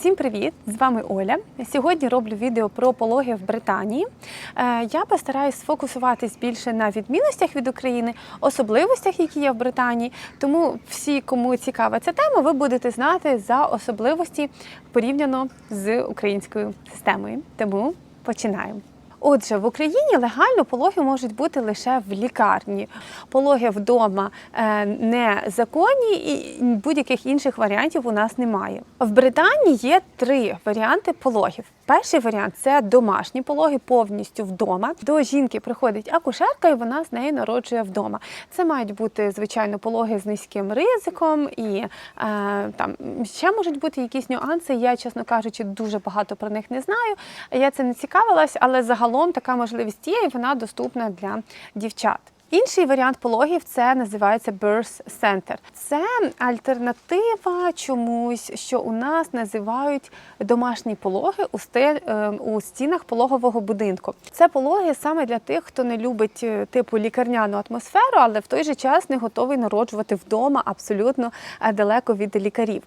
Всім привіт! З вами Оля. Сьогодні роблю відео про пологи в Британії. Е, Я постараюсь сфокусуватись більше на відмінностях від України, особливостях, які є в Британії. Тому всі, кому цікава ця тема, ви будете знати за особливості порівняно з українською системою. Тому починаємо. Отже, в Україні легально пологи можуть бути лише в лікарні. Пологи вдома не законні і будь-яких інших варіантів у нас немає. В Британії є три варіанти пологів. Перший варіант це домашні пологи повністю вдома. До жінки приходить акушерка, і вона з нею народжує вдома. Це мають бути звичайно пологи з низьким ризиком, і е, там ще можуть бути якісь нюанси. Я, чесно кажучи, дуже багато про них не знаю. Я це не цікавилась, але загалом така можливість є, і вона доступна для дівчат. Інший варіант пологів це називається birth center. Це альтернатива чомусь, що у нас називають домашні пологи у, е, у стінах пологового будинку. Це пологи саме для тих, хто не любить е, типу лікарняну атмосферу, але в той же час не готовий народжувати вдома абсолютно е, далеко від лікарів.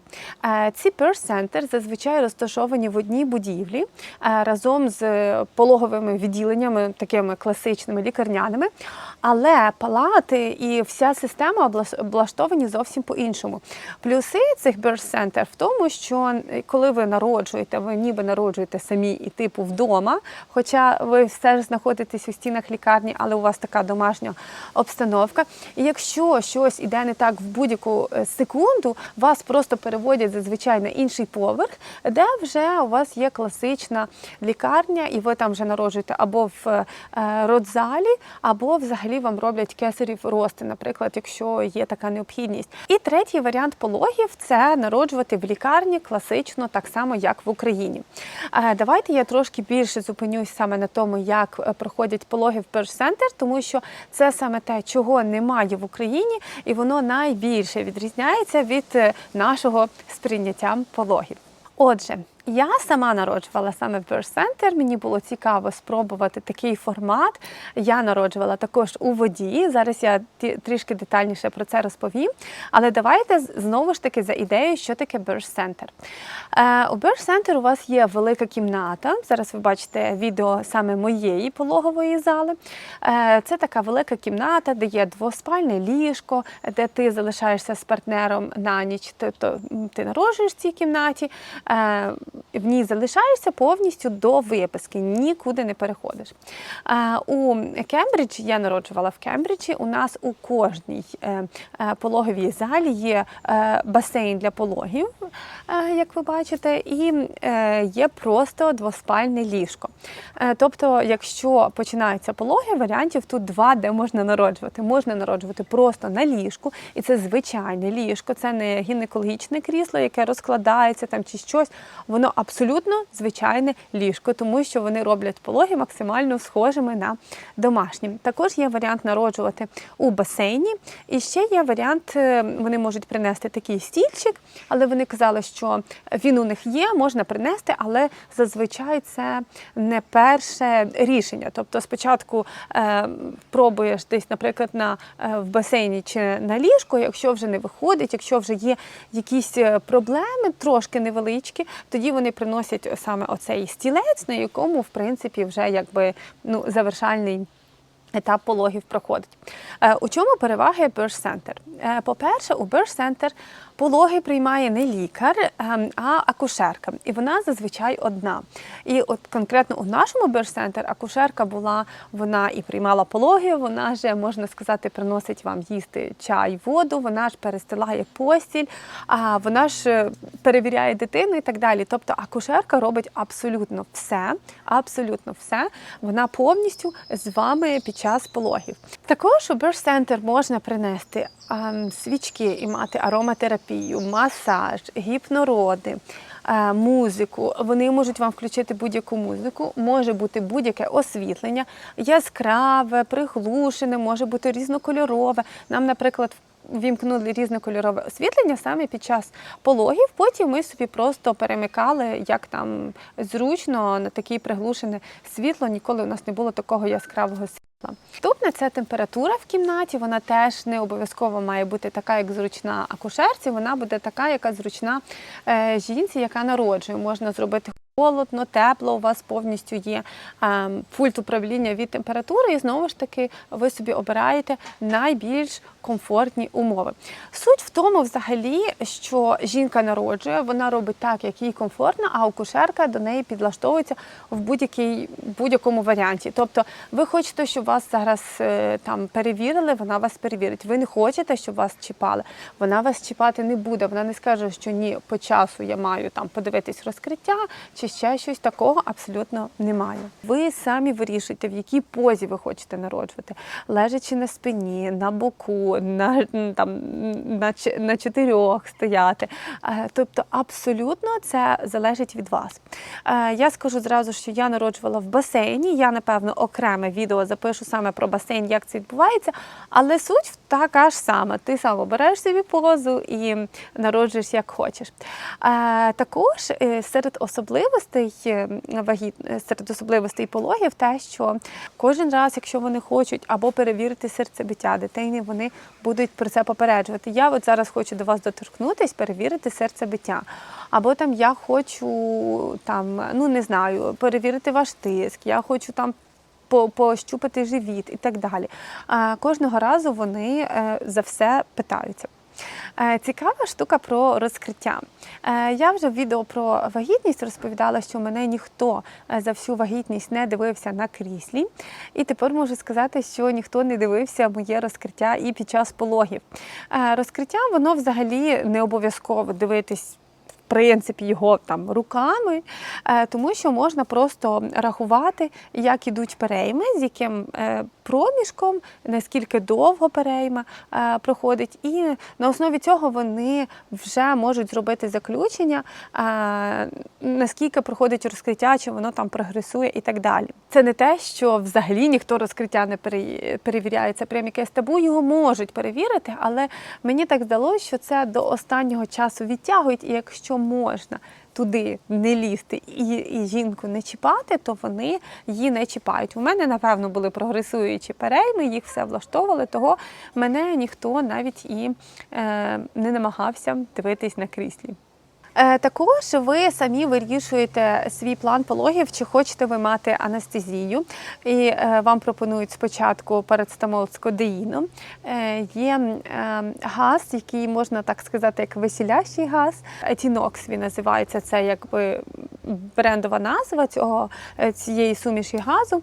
Ці birth center зазвичай розташовані в одній будівлі разом з пологовими відділеннями, такими класичними лікарняними. Але палати і вся система облаштовані зовсім по-іншому. Плюси цих center в тому, що коли ви народжуєте, ви ніби народжуєте самі і типу вдома, хоча ви все ж знаходитесь у стінах лікарні, але у вас така домашня обстановка. І якщо щось іде не так в будь-яку е, секунду, вас просто переводять зазвичай на інший поверх, де вже у вас є класична лікарня, і ви там вже народжуєте або в е, родзалі, або взагалі вам роблять кесарів рости, наприклад, якщо є така необхідність. І третій варіант пологів це народжувати в лікарні класично, так само як в Україні. Е, Давайте я трошки більше зупинюсь саме на тому, як е, проходять пологи в Перш-центр, тому що це саме те, чого немає в Україні, і воно найбільше відрізняється від е, нашого сприйняття пологів. Отже, я сама народжувала саме в Birth Center. Мені було цікаво спробувати такий формат. Я народжувала також у воді. Зараз я трішки детальніше про це розповім. Але давайте знову ж таки за ідеєю, що таке Birth Center. Е, у Birth Center у вас є велика кімната. Зараз ви бачите відео саме моєї пологової зали. Е, це така велика кімната, де є двоспальне ліжко, де ти залишаєшся з партнером на ніч. Тобто ти народжуєш в цій кімнаті. Е, в ній залишаєшся повністю до виписки, нікуди не переходиш. Е, У Кембриджі, я народжувала в Кембриджі, у нас у кожній е, е, пологовій залі є басейн для пологів, як ви бачите, і є просто двоспальне ліжко. Тобто, якщо починаються пологи, варіантів тут два, де можна народжувати. Можна народжувати просто на ліжку, і це звичайне ліжко, це не гінекологічне крісло, яке розкладається там чи щось. Абсолютно звичайне ліжко, тому що вони роблять пологи максимально схожими на домашні. Також є варіант народжувати у басейні. І ще є варіант, е, вони можуть принести такий стільчик, але вони казали, що він у них є, можна принести, але зазвичай це не перше рішення. Тобто спочатку е, пробуєш десь, наприклад, на, е, в басейні чи на ліжку, якщо вже не виходить, якщо вже є якісь е, проблеми, трошки невеличкі, тоді вони приносять саме оцей стілець, на якому, в принципі, вже якби ну, завершальний. Етап пологів проходить. Е, У чому переваги Center? Е, По-перше, у Center пологи приймає не лікар, ем, а акушерка. І вона зазвичай одна. І от конкретно у нашому Center акушерка була, вона і приймала пологи, вона ж, можна сказати, приносить вам їсти чай, воду, вона ж перестилає постіль, вона ж е, перевіряє дитину і так далі. Тобто акушерка робить абсолютно все, абсолютно все. Вона повністю з вами під час пологів. Також у Birth Center можна принести ем, свічки і мати ароматерапію, масаж, гіпнороди. е, Музику, вони можуть вам включити будь-яку музику, може бути будь-яке освітлення, яскраве, приглушене, може бути різнокольорове. Нам, наприклад, вімкнули різнокольорове освітлення саме під час пологів. Потім ми собі просто перемикали, як там зручно на таке приглушене світло. Ніколи у нас не було такого яскравого світла. Наступне це температура в кімнаті. Вона теж не обов'язково має бути така, як зручна акушерці. Вона буде така, яка зручна е, жінці, яка народжує. Можна зробити холодно, тепло. У вас повністю є пульт управління від температури, і знову ж таки ви собі обираєте найбільш комфортні умови. Суть в тому, взагалі, що жінка народжує, вона робить так, як їй комфортно, а акушерка до неї підлаштовується в будь-який будь-якому варіанті. Тобто, ви хочете, щоб вас зараз е, там перевірили, вона вас перевірить. Ви не хочете, щоб вас чіпали. Вона вас чіпати не буде. Вона не скаже, що ні, по часу я маю там подивитись розкриття чи ще щось такого абсолютно немає. Ви самі вирішуєте, в якій позі ви хочете народжувати, лежачи на спині, на боку, на там на, на чотирьох стояти. Е, Тобто, абсолютно це залежить від вас. Е, Я скажу зразу, що я народжувала в басейні. Я напевно окреме відео запишу саме про басейн, як це відбувається. Але суть така ж сама. Ти сам обираєш собі позу і народжуєш як хочеш. Е, Також серед особливостей е, вагіт, е, серед особливостей пологів, те, що кожен раз, якщо вони хочуть або перевірити серцебиття дитини, вони будуть про це попереджувати. Я от зараз хочу до вас доторкнутись, перевірити серцебиття. Або там я хочу там, ну не знаю, перевірити ваш тиск, я хочу там по- пощупати живіт і так далі. Кожного разу вони е, за все питаються. Е, Цікава штука про розкриття. Е, Я вже в відео про вагітність розповідала, що мене ніхто е, за всю вагітність не дивився на кріслі. І тепер можу сказати, що ніхто не дивився моє розкриття і під час пологів. Розкриття воно взагалі не обов'язково дивитись. Принципі, його там руками, е, тому що можна просто рахувати, як ідуть перейми, з яким е, проміжком, наскільки довго перейма е, проходить, і на основі цього вони вже можуть зробити заключення, наскільки проходить розкриття, чи воно там прогресує і так далі. Це не те, що взагалі ніхто розкриття не перевіряє. Це прям якесь табу, його можуть перевірити, але мені так здалося, що це до останнього часу відтягують, і якщо можна. Туди не лізти і, і жінку не чіпати, то вони її не чіпають. У мене, напевно, були прогресуючі перейми, їх все влаштовували, того мене ніхто навіть і е, не намагався дивитись на кріслі. Е, Також ви самі вирішуєте свій план пологів, чи хочете ви мати анестезію. І е, вам пропонують спочатку парацетамол з кодеїном. Е, Є е, газ, який можна так сказати, як весілящий газ. Етінокс він називається. Це якби брендова назва цього цієї суміші газу.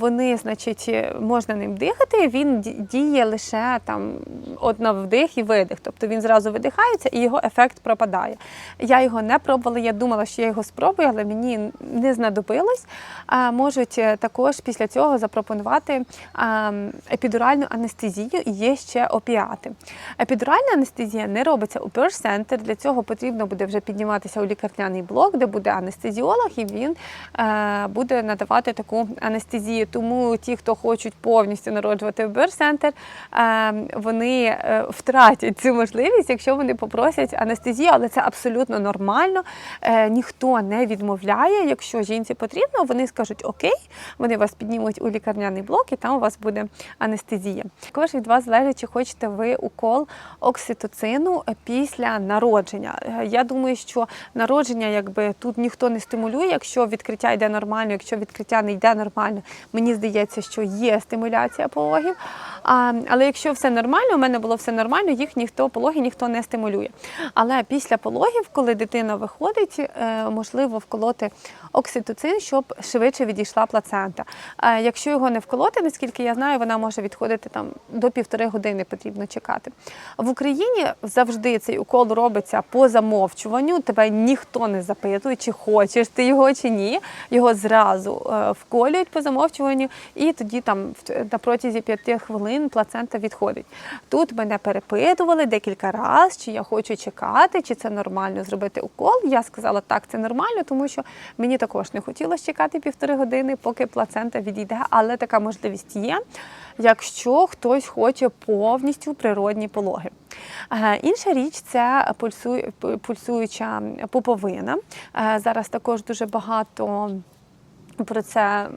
Вони, значить, можна ним дихати. Він діє лише там от на вдих і видих. Тобто він зразу видихається і його ефект пропадає. Я його не пробувала. Я думала, що я його спробую, але мені не знадобилось. Можуть е, також після цього запропонувати епідуральну анестезію і є ще опіати. Епідуральна анестезія не робиться у Center. Для цього потрібно буде вже підніматися у лікарняний блок, де буде анестезіолог, і він е, буде надавати таку анестезію. Тому ті, хто хочуть повністю народжувати в Center, е, вони втратять цю можливість, якщо вони попросять анестезію, але це абсолютно нормально. Е, ніхто не відмовляє. Якщо жінці потрібно, вони скажуть окей, вони вас піднімуть у лікарняний блок, і там у вас буде анестезія. Також від вас залежить, чи хочете ви укол окситоцину після народження. Е, Я думаю, що народження, якби тут ніхто не стимулює, якщо відкриття йде нормально, якщо відкриття не йде нормально, мені здається, що є стимуляція пологів. А, але якщо все нормально, у мене було все нормально, їх ніхто пологи ніхто не стимулює. Але після пологів, коли дитина виходить, е, можливо вколоти окситоцин, щоб швидше відійшла плацента. Якщо його не вколоти, наскільки я знаю, вона може відходити там до півтори години потрібно чекати. В Україні завжди цей укол робиться по замовчуванню. Тебе ніхто не запитує, чи хочеш ти його чи ні. Його зразу е, вколюють по замовчуванню, і тоді там на протязі п'яти хвилин плацента відходить. Тут мене перепитували декілька разів, чи я хочу чекати, чи це нормально зробити укол. Я сказала, так, це нормально, тому що мені також не хотілося чекати півтори години, поки плацента відійде, але така можливість є, якщо хтось хоче повністю природні пологи. Е, Інша річ це пульсуюча пуповина. Е, Зараз також дуже багато про це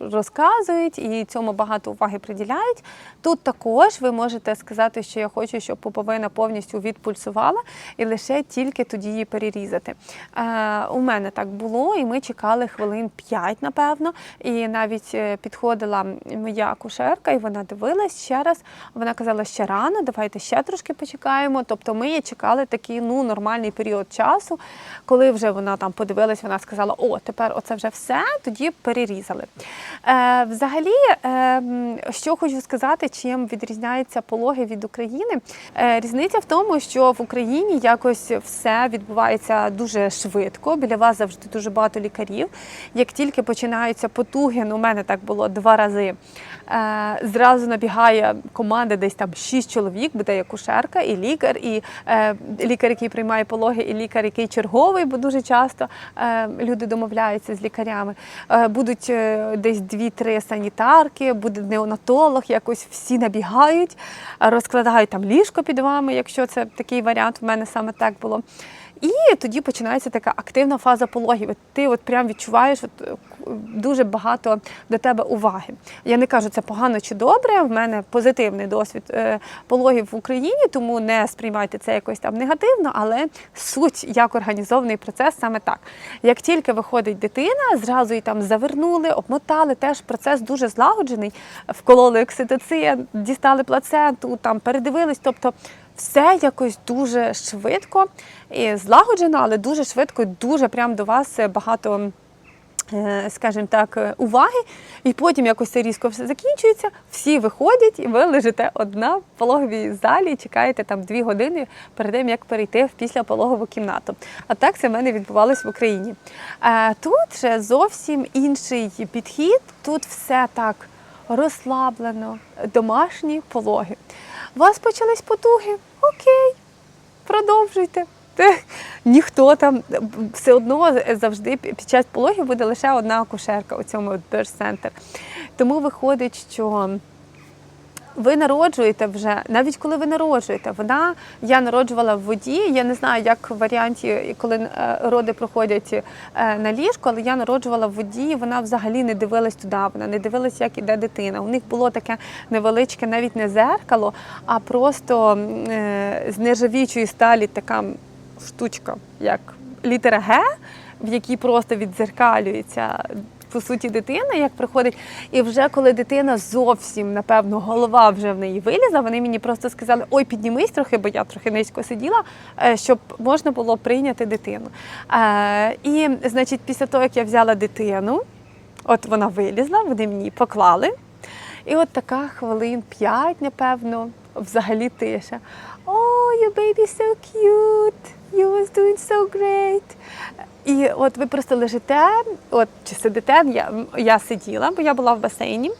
розказують і цьому багато уваги приділяють. Тут також ви можете сказати, що я хочу, щоб пуповина повністю відпульсувала, і лише тільки тоді її перерізати. Е, у мене так було, і ми чекали хвилин 5, напевно. І навіть е, підходила моя акушерка, і вона дивилась ще раз. Вона казала, ще рано, давайте ще трошки почекаємо. Тобто ми чекали такий ну, нормальний період часу. Коли вже вона там подивилась, вона сказала, о, тепер оце вже все, тоді перерізали. Е, взагалі, е, що хочу сказати, чим відрізняються пологи від України. Е, різниця в тому, що в Україні якось все відбувається дуже швидко. Біля вас завжди дуже багато лікарів. Як тільки починаються потуги, ну у мене так було два рази. Е, зразу набігає команда, десь там шість чоловік, буде як кушерка, і лікар, і е, лікар, який приймає пологи, і лікар, який черговий, бо дуже часто е, люди домовляються з лікарями. Е, будуть е, десь дві-три санітарки, буде неонатолог, якось всі набігають, розкладають там ліжко під вами, якщо це такий варіант. в мене саме так було. І тоді починається така активна фаза пологів. Ти от прям відчуваєш от, е, дуже багато до тебе уваги. Я не кажу, це погано чи добре. В мене позитивний досвід е, пологів в Україні, тому не сприймайте це якось там негативно, але суть як організований процес саме так. Як тільки виходить дитина, зразу її там завернули, обмотали. Теж процес дуже злагоджений. Вкололи окситоцин, дістали плаценту, там передивились. Тобто все якось дуже швидко і злагоджено, але дуже швидко, дуже прям до вас багато. е, Скажімо так, е, уваги, і потім якось це різко все закінчується. Всі виходять, і ви лежите одна в пологовій залі чекаєте там дві години перед тим, як перейти в післяпологову кімнату. А так це в мене відбувалось в Україні. Е, Тут же зовсім інший підхід. Тут все так розслаблено, домашні пологи. У вас почались потуги? Окей, продовжуйте. Ніхто там все одно завжди під час пологів буде лише одна акушерка у цьому birth-center. Тому виходить, що ви народжуєте вже, навіть коли ви народжуєте, вона я народжувала в воді. Я не знаю, як в варіанті, коли е, роди проходять е, на ліжку, але я народжувала в воді. Вона взагалі не дивилась туди. Вона не дивилась, як іде дитина. У них було таке невеличке, навіть не зеркало, а просто е, з нержавіючої сталі така штучка, як літера Г, в якій просто віддзеркалюється по суті дитина, як приходить. І вже коли дитина зовсім, напевно, голова вже в неї вилізла, вони мені просто сказали: ой, піднімись трохи, бо я трохи низько сиділа, е, щоб можна було прийняти дитину. Е, І, значить, після того, як я взяла дитину, от вона вилізла, вони мені поклали. І от така хвилин п'ять, напевно, взагалі тиша. Oh, your baby so cute, you was doing so great. І от ви просто лежите, от чи сидите, я, я сиділа, бо я була в басейні.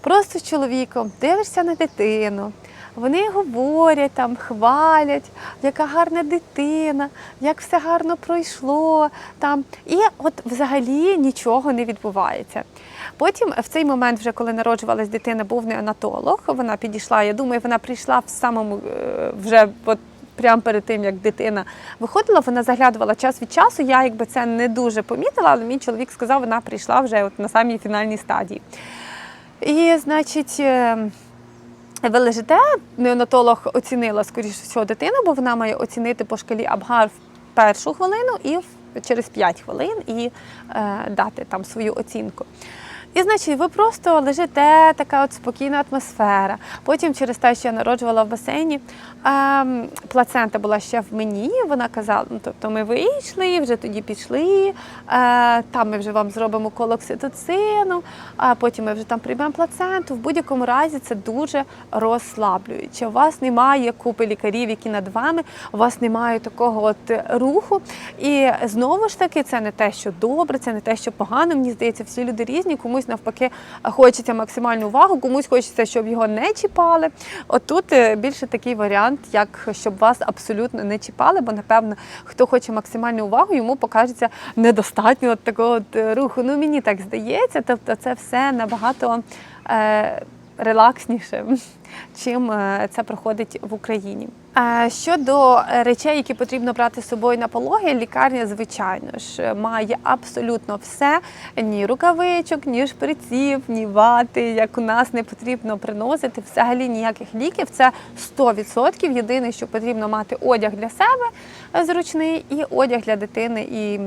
Просто з чоловіком дивишся на дитину. Вони говорять там, хвалять, яка гарна дитина, як все гарно пройшло там. І от взагалі нічого не відбувається. Потім в цей момент, вже коли народжувалась дитина, був неонатолог. Вона підійшла. Я думаю, вона прийшла в самому е, вже от прямо перед тим, як дитина виходила, вона заглядувала час від часу. Я якби це не дуже помітила, але мій чоловік сказав, вона прийшла вже от на самій фінальній стадії. І, значить. е, ви лежите, неонатолог оцінила, скоріш всього, дитину, бо вона має оцінити по шкалі Абгар в першу хвилину і через 5 хвилин і е, дати там свою оцінку. І значить, ви просто лежите, така от спокійна атмосфера. Потім, через те, що я народжувала в басейні, ем, плацента була ще в мені. Вона казала, ну тобто ми вийшли, вже тоді пішли. Е, там ми вже вам зробимо колокситоцину, а потім ми вже там приймемо плаценту. В будь-якому разі це дуже розслаблююче. У вас немає купи лікарів, які над вами, у вас немає такого от руху. І знову ж таки, це не те, що добре, це не те, що погано. Мені здається, всі люди різні. Комусь навпаки хочеться максимальну увагу, комусь хочеться, щоб його не чіпали. Отут е, більше такий варіант, як щоб вас абсолютно не чіпали, бо напевно, хто хоче максимальну увагу, йому покажеться недостатньо от такого от е, руху. Ну мені так здається. Тобто, це все набагато. Е, Релаксніше. Чим е, це проходить в Україні. Е, Щодо е, речей, які потрібно брати з собою на пологи, лікарня, звичайно ж, має абсолютно все: ні рукавичок, ні шприців, ні вати. Як у нас не потрібно приносити взагалі ніяких ліків. Це 100%. Єдине, що потрібно мати одяг для себе зручний і одяг для дитини і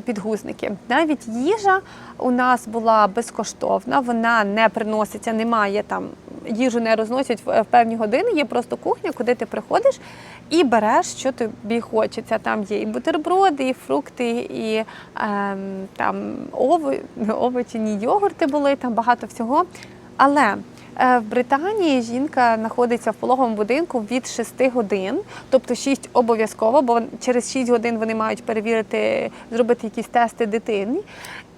підгузники. Навіть їжа у нас була безкоштовна, вона не приноситься, немає там. Їжу не розносять в в певні години, є просто кухня, куди ти приходиш і береш, що тобі хочеться. Там є і бутерброди, і фрукти, і е, там ово, овочі, ні йогурти були, там багато всього. Але е, в Британії жінка знаходиться в пологовому будинку від 6 годин, тобто 6 обов'язково, бо через 6 годин вони мають перевірити, зробити якісь тести дитині.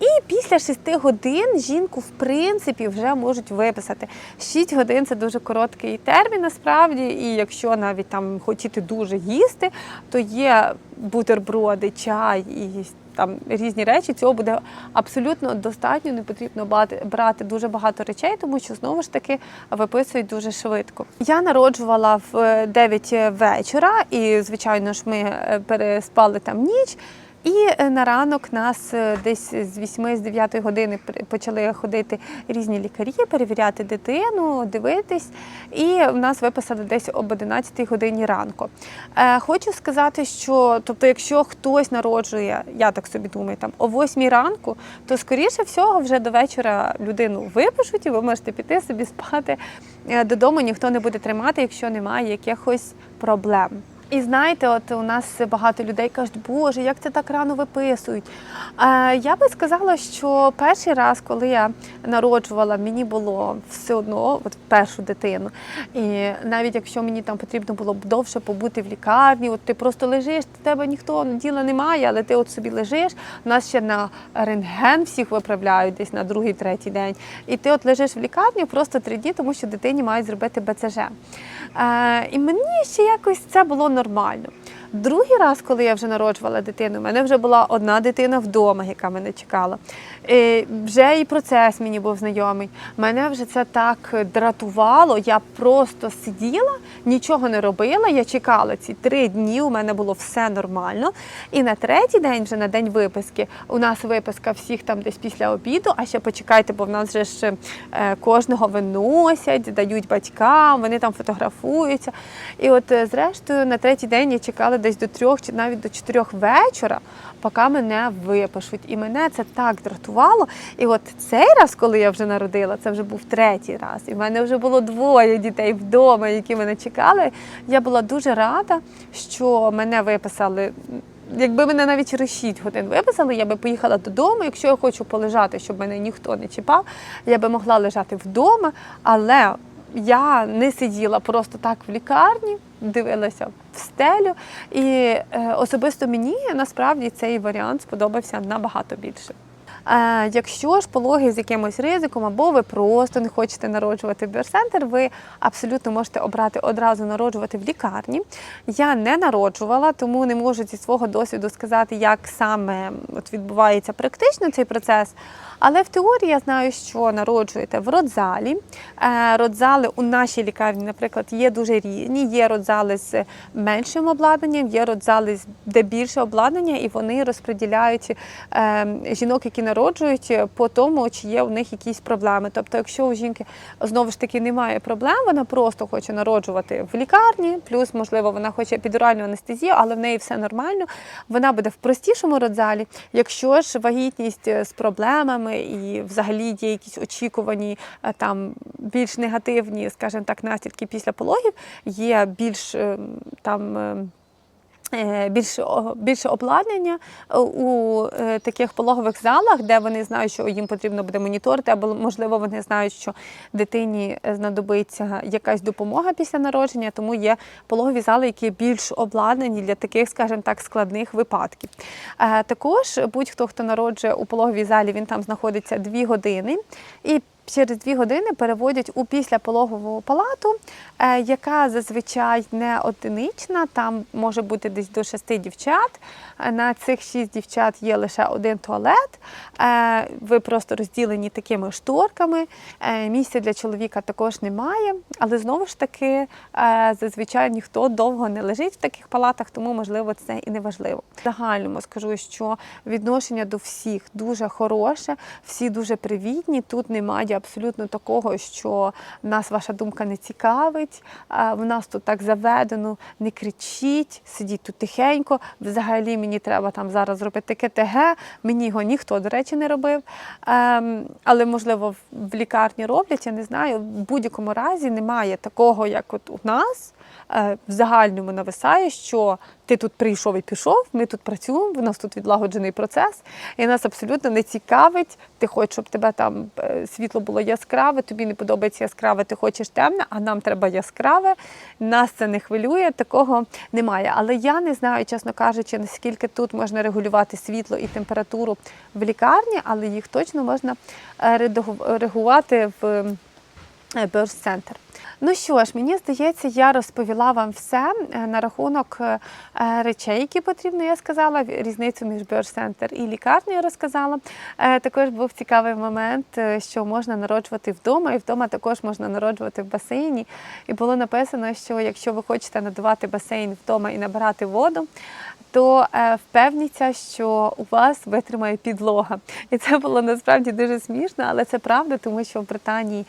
І після 6 годин жінку, в принципі, вже можуть виписати. 6 годин це дуже короткий термін, насправді. І якщо навіть там хотіти дуже їсти, то є бутерброди, чай і там різні речі. Цього буде абсолютно достатньо. Не потрібно брати дуже багато речей, тому що знову ж таки виписують дуже швидко. Я народжувала в 9 вечора, і звичайно ж ми е, переспали там ніч. І е, на ранок нас е, десь з 8-9 години почали ходити різні лікарі, перевіряти дитину, дивитись. І в нас виписали десь об 11 годині ранку. Е, хочу сказати, що тобто, якщо хтось народжує, я так собі думаю, там о 8 ранку, то скоріше всього вже до вечора людину випишуть, і ви можете піти собі спати додому. Ніхто не буде тримати, якщо немає якихось проблем. І знаєте, от у нас багато людей кажуть, Боже, як це так рано виписують. Е, я би сказала, що перший раз, коли я народжувала, мені було все одно, от першу дитину. І навіть якщо мені там потрібно було б довше побути в лікарні, от ти просто лежиш, тебе ніхто діла немає, але ти от собі лежиш. Нас ще на рентген всіх виправляють десь на другий, третій день. І ти от лежиш в лікарні просто три дні, тому що дитині мають зробити БЦЖ. Е, і мені ще якось це було нормально. Другий раз, коли я вже народжувала дитину, у мене вже була одна дитина вдома, яка мене чекала. Е, вже і процес мені був знайомий. Мене вже це так дратувало. Я просто сиділа, нічого не робила. Я чекала ці три дні. У мене було все нормально. І на третій день, вже на день виписки, у нас виписка всіх там десь після обіду. А ще почекайте, бо в нас же ж е, кожного виносять, дають батькам, вони там фотографуються. І от, е, зрештою, на третій день я чекала десь до трьох чи навіть до чотирьох вечора, поки мене випишуть. І мене це так дратувало. І от цей раз, коли я вже народила, це вже був третій раз. І в мене вже було двоє дітей вдома, які мене чекали. Я була дуже рада, що мене виписали. Якби мене навіть через 6 годин виписали, я би поїхала додому. Якщо я хочу полежати, щоб мене ніхто не чіпав, я би могла лежати вдома, але я не сиділа просто так в лікарні, дивилася в стелю. І е, особисто мені насправді цей варіант сподобався набагато більше. Е, Якщо ж пологи з якимось ризиком, або ви просто не хочете народжувати в біорцентр, ви абсолютно можете обрати одразу народжувати в лікарні. Я не народжувала, тому не можу зі свого досвіду сказати, як саме от відбувається практично цей процес. Але в теорії я знаю, що народжуєте в родзалі. Е, Родзали у нашій лікарні, наприклад, є дуже різні. Є родзали з меншим обладнанням, є родзали, де більше обладнання, і вони розподіляють е, жінок, які народжують, по тому, чи є у них якісь проблеми. Тобто, якщо у жінки знову ж таки немає проблем, вона просто хоче народжувати в лікарні, плюс, можливо, вона хоче епідуральну анестезію, але в неї все нормально. Вона буде в простішому родзалі. Якщо ж вагітність е, з проблемами і взагалі є якісь очікувані е, там більш негативні, скажімо так, наслідки після пологів, є більш е, там. Е, Більше, більше обладнання у е, таких пологових залах, де вони знають, що їм потрібно буде моніторити, або можливо вони знають, що дитині е, знадобиться якась допомога після народження, тому є пологові зали, які більш обладнані для таких, скажімо так, складних випадків. Також будь-хто, хто народжує у пологовій залі, він там знаходиться дві години. І через дві години переводять у післяпологову палату, е, яка зазвичай не одинична. Там може бути десь до шести дівчат. Е, На цих шість дівчат є лише один туалет. Е, Ви просто розділені такими шторками. Місця для чоловіка також немає, але знову ж таки зазвичай ніхто довго не лежить в таких палатах, тому можливо це і не важливо. В загальному скажу, що відношення до всіх дуже хороше, всі дуже привітні. Тут немає абсолютно такого, що нас ваша думка не цікавить. В нас тут так заведено, не кричіть, сидіть тут тихенько. Взагалі мені треба там зараз зробити КТГ. Мені його ніхто, до речі, не робив. Ем, але можливо в лікарні роблять, я не знаю. В будь-якому разі немає такого, як от у нас. Е, В загальному нависає, що ти тут прийшов і пішов, ми тут працюємо, в нас тут відлагоджений процес, і нас абсолютно не цікавить. Ти хочеш, щоб тебе там е, світло було яскраве, тобі не подобається яскраве, ти хочеш темне, а нам треба яскраве. Нас це не хвилює, такого немає. Але я не знаю, чесно кажучи, наскільки тут можна регулювати світло і температуру в лікарні, але їх точно можна е, регулювати в е, Бёрс-центр. Ну що ж, мені здається, я розповіла вам все е, на рахунок е, е, речей, які потрібно. Я сказала різницю між Бёрс-центр і лікарнею розказала. Також був цікавий момент, що можна народжувати вдома, і вдома також можна народжувати в басейні. І було написано, що якщо ви хочете надавати басейн вдома і набирати воду, то е, впевніться, що у вас витримає підлога. І це було насправді дуже смішно, але це правда, тому що в Британії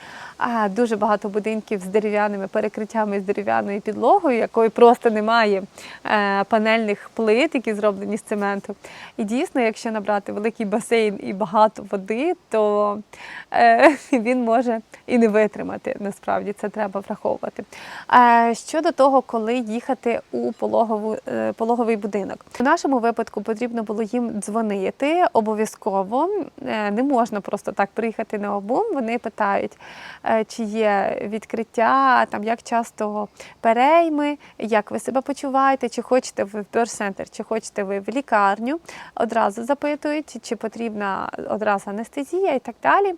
дуже багато будинків з дерев'яними перекриттями з дерев'яною підлогою, якої просто немає е, панельних плит, які зроблені з цементу. І дійсно, якщо набрати великий басейн і багато води, то е, він може і не витримати. Насправді це треба враховувати. Щодо того, коли їхати у пологову, пологовий будинок, у нашому випадку потрібно було їм дзвонити обов'язково. Е, Не можна просто так приїхати на обум. Вони питають, е, чи є відкриття, там як часто перейми, як ви себе почуваєте, чи хочете ви в бёрс-центр, чи хочете ви в лікарню. Одразу запитують, чи потрібна одразу анестезія і так далі.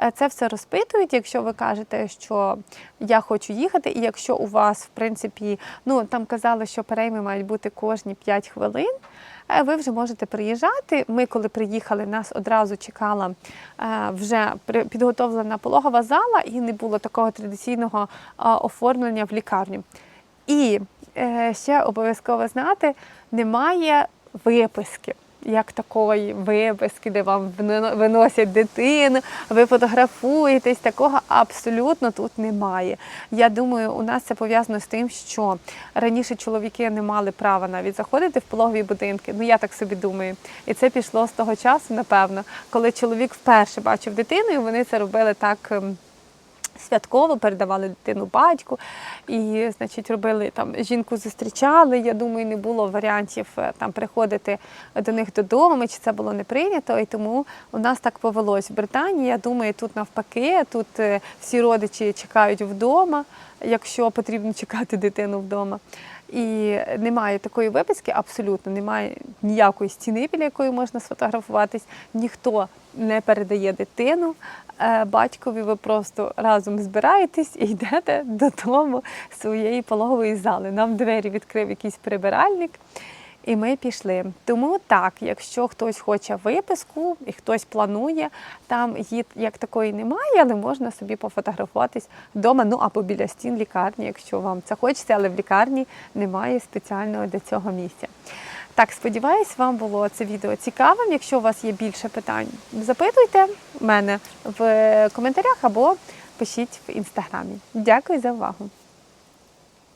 Е, Це все розпитують. Якщо ви кажете, що я хочу їхати, і якщо у вас, в принципі, ну там казали, що перейми мають бути кожні 5 хвилин. Е, Ви вже можете приїжджати. Ми, коли приїхали, нас одразу чекала е, вже підготовлена пологова зала, і не було такого традиційного е, оформлення в лікарню. І ще обов'язково знати, немає виписки. Як такої виписки, де вам вино- виносять дитину, ви фотографуєтесь, такого абсолютно тут немає. Я думаю, у нас це пов'язано з тим, що раніше чоловіки не мали права навіть заходити в пологові будинки. Ну я так собі думаю. І це пішло з того часу, напевно, коли чоловік вперше бачив дитину, і вони це робили так. Святково передавали дитину батьку, і, значить, робили там жінку зустрічали. Я думаю, не було варіантів е, там приходити до них додому, чи це було не прийнято. І тому у нас так повелось в Британії. Я думаю, тут навпаки, тут е, всі родичі чекають вдома, якщо потрібно чекати дитину вдома. І немає такої виписки, абсолютно немає ніякої стіни, біля якої можна сфотографуватись. Ніхто не передає дитину е, батькові. Ви просто разом збираєтесь і йдете додому своєї пологової зали. Нам двері відкрив якийсь прибиральник. І ми пішли. Тому так, якщо хтось хоче виписку і хтось планує, там її як такої немає, але можна собі пофотографуватись вдома, ну або біля стін лікарні, якщо вам це хочеться, але в лікарні немає спеціального для цього місця. Так, сподіваюсь, вам було це відео цікавим. Якщо у вас є більше питань, запитуйте мене в коментарях або пишіть в інстаграмі. Дякую за увагу.